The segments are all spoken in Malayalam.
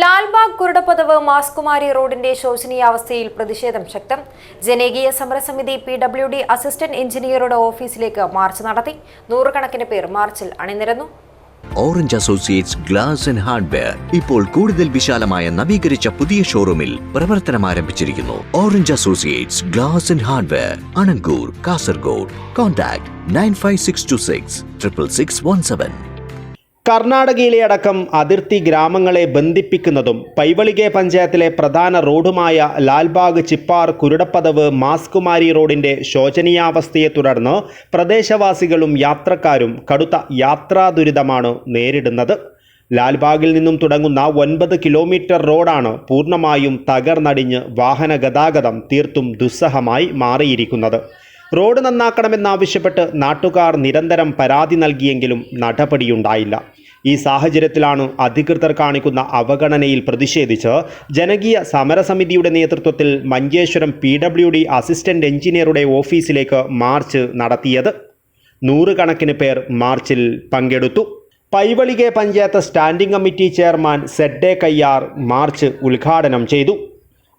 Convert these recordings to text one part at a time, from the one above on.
ലാൽബാഗ് കുരുടപ്പതവ് മാസ്കുമാരി റോഡിന്റെ ശോചനീയാവസ്ഥയിൽ പ്രതിഷേധം ശക്തം. ജനകീയ സമരസമിതി പി ഡബ്ല്യു ഡി അസിസ്റ്റന്റ് എഞ്ചിനീയറുടെ ഓഫീസിലേക്ക് മാർച്ച് നടത്തി. നൂറുകണക്കിന് പേർ മാർച്ചിൽ അണിനിരന്നു. Orange associates glass and hardware ഇപ്പോൾ കൂടുതൽ വിശാലമായ നവീകരിച്ച പുതിയ ഷോറൂമിൽ പ്രവർത്തനം ആരംഭിച്ചിരിക്കുന്നു. Orange associates glass and hardware Anangoor Kasaragod contact nine five six two six triple six one seven കർണാടകയിലെ അടക്കം അതിർത്തി ഗ്രാമങ്ങളെ ബന്ധിപ്പിക്കുന്നതും പൈവളികെ പഞ്ചായത്തിലെ പ്രധാന റോഡുമായ ലാൽബാഗ് ചിപ്പാർ കുരുടപ്പതവ് മാസ്കുമാരി റോഡിന്റെ ശോചനീയാവസ്ഥയെ തുടർന്ന് പ്രദേശവാസികളും യാത്രക്കാരും കടുത്ത യാത്രാ ദുരിതമാണ് നേരിടുന്നത്. ലാൽബാഗിൽ നിന്നും തുടങ്ങുന്ന ഒൻപത് കിലോമീറ്റർ റോഡാണ് പൂർണമായും തകർന്നടിഞ്ഞ് വാഹന ഗതാഗതം തീർത്തും ദുസ്സഹമായി മാറിയിരിക്കുന്നത്. റോഡ് നന്നാക്കണമെന്നാവശ്യപ്പെട്ട് നാട്ടുകാർ നിരന്തരം പരാതി നൽകിയെങ്കിലും നടപടിയുണ്ടായില്ല. ഈ സാഹചര്യത്തിലാണ് അധികൃതർ കാണിക്കുന്ന അവഗണനയിൽ പ്രതിഷേധിച്ച് ജനകീയ സമരസമിതിയുടെ നേതൃത്വത്തിൽ Manjeshwaram P W D assistant എഞ്ചിനീയറുടെ ഓഫീസിലേക്ക് മാർച്ച് നടത്തിയത്. നൂറുകണക്കിന് പേർ മാർച്ചിൽ പങ്കെടുത്തു. Paivalike panchayat standing committee chairman Sedde Kayyar march ഉദ്ഘാടനം ചെയ്തു.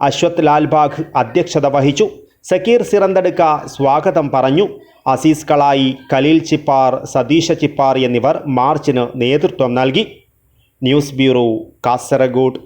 അശ്വത് ലാൽബാഗ് അധ്യക്ഷത വഹിച്ചു. സക്കീർ സിറന്തടുക്ക സ്വാഗതം പറഞ്ഞു. അസീസ് കളായി കലീൽ ചിപ്പാർ സതീശ ചിപ്പാർ എന്നിവർ മാർച്ചിന് നേതൃത്വം നൽകി. News bureau Kasaragod.